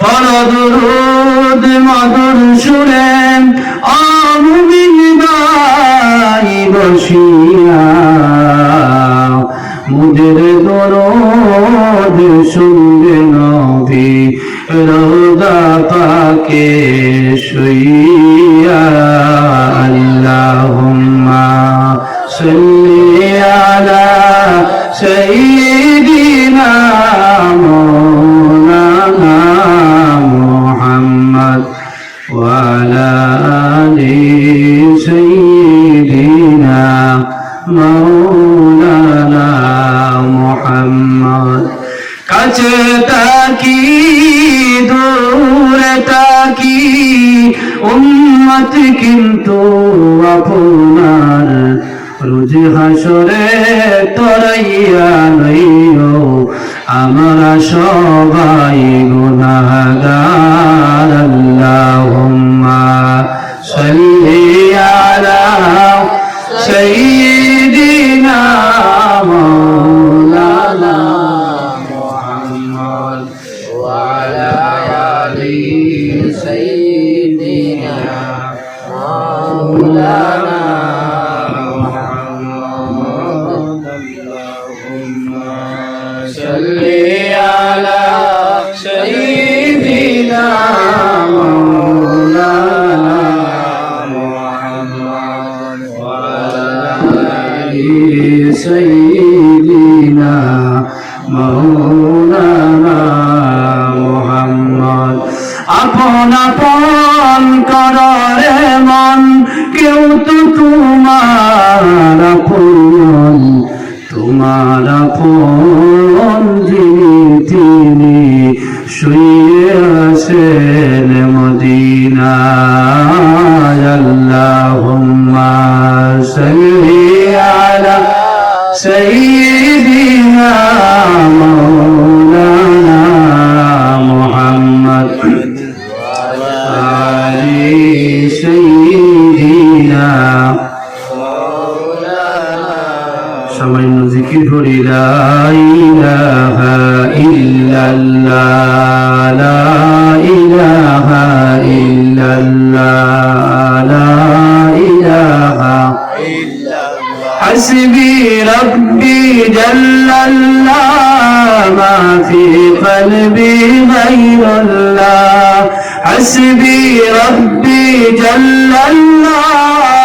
পরদরুদ মধুর সুরে আমিন গাই বসিয়া। মুদের দরদ শুনবে নবী রোদা পাকে শুইয়া। আল্লাহুম্মা সাল্লি আলা সাইয়্যিদিনা কাছে তাকি দূরে তাকি। উম্মত কিন্তু আপনার রোজ হাসরে তরাইয়া লইও আমরা সবাই গুনাহগার। মাওলানা মুহাম্মদ। আপন আপন কররে মন, কেউ তো তোমার আপন। তোমার আপন যিনি, তিনি শুয়ে আছেন মদিনায়। আল্লাহুম্মা সাল্লি আলা সাইয়্যিদিনা সামান্য জিকির করি লা ইলাহা ইল্লাল্লাহ লা ইলাহা ইল্লাল্লাহ লা ইলাহা حسبي ربي جل الله ما في قلبي غير الله حسبي ربي جل الله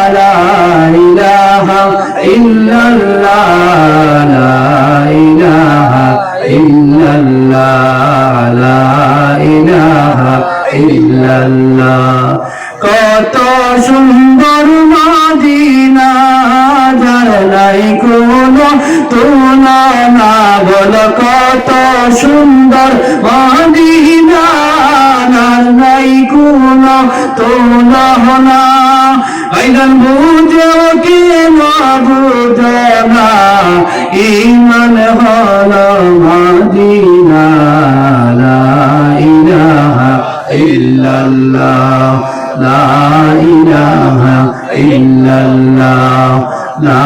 সুন্দর মাদিনা যার নাই কোনো তুলনা বল কত সুন্দর মাদিনা নাই কোনো তুলনা আইদান বুঝো কে না না। ইমান হল মাদিনা, লা ইলাহা ইল্লাল্লাহ। লা ইলাহা ইল্লাল্লাহ, লা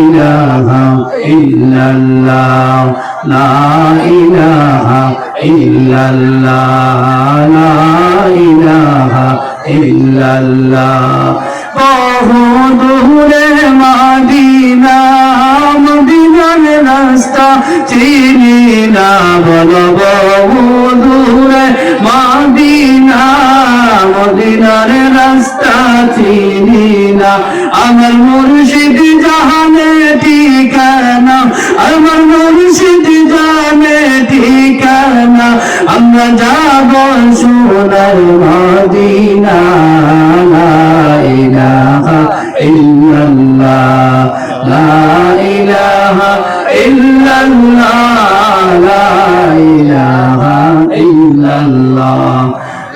ইলাহা ইল্লাল্লাহ, লা ইলাহা ইল্লাল্লাহ, লা ইলাহা ইল্লাল্লাহ। বহু দূরে মাদিনা, মদিনার রাস্তা চিনি না বল বহু দূরে মাদিনা চিনি না, আমার মুর্শিদ জাহানে ঠিকানা, আমার মুর্শিদ জানে ঠিকানা, আমরা যাব সোনার মদিনা লা ইলাহা ইল্লাল্লাহ, লা ইলাহা ইল্লাল্লাহ।